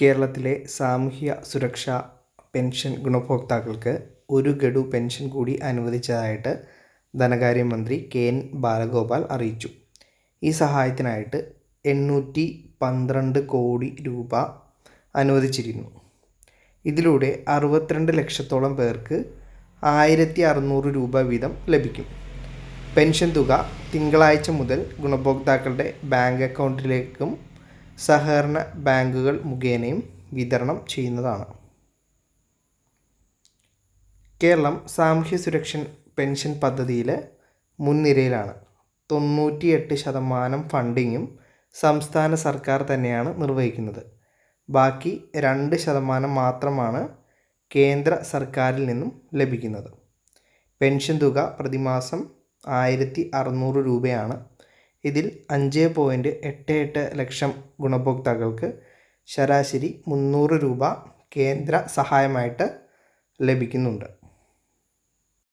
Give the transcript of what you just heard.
കേരളത്തിലെ സാമൂഹ്യ സുരക്ഷാ പെൻഷൻ ഗുണഭോക്താക്കൾക്ക് ഒരു ഗഡു പെൻഷൻ കൂടി അനുവദിച്ചതായിട്ട് ധനകാര്യമന്ത്രി കെ എൻ ബാലഗോപാൽ അറിയിച്ചു. ഈ സഹായത്തിനായിട്ട് എണ്ണൂറ്റി പന്ത്രണ്ട് കോടി രൂപ അനുവദിച്ചിരുന്നു. ഇതിലൂടെ അറുപത്തിരണ്ട് ലക്ഷത്തോളം പേർക്ക് ആയിരത്തി അറുന്നൂറ് രൂപ വീതം ലഭിക്കും. പെൻഷൻ തുക തിങ്കളാഴ്ച മുതൽ ഗുണഭോക്താക്കളുടെ ബാങ്ക് അക്കൗണ്ടിലേക്കും സഹകരണ ബാങ്കുകൾ മുഖേനയും വിതരണം ചെയ്യുന്നതാണ്. കേരളം സാമൂഹ്യ സുരക്ഷ പെൻഷൻ പദ്ധതിയിൽ മുൻനിരയിലാണ്. തൊണ്ണൂറ്റിയെട്ട് ശതമാനം ഫണ്ടിങ്ങും സംസ്ഥാന സർക്കാർ തന്നെയാണ് നിർവഹിക്കുന്നത്. ബാക്കി രണ്ട് ശതമാനം മാത്രമാണ് കേന്ദ്ര സർക്കാരിൽ നിന്നും ലഭിക്കുന്നത്. പെൻഷൻ തുക പ്രതിമാസം ആയിരത്തി അറുന്നൂറ് രൂപയാണ് ഇതിൽ അഞ്ച് പോയിന്റ് എട്ട് എട്ട് ലക്ഷം ഗുണഭോക്താക്കൾക്ക് ശരാശരി മുന്നൂറ് രൂപ കേന്ദ്ര സഹായമായിട്ട് ലഭിക്കുന്നുണ്ട്.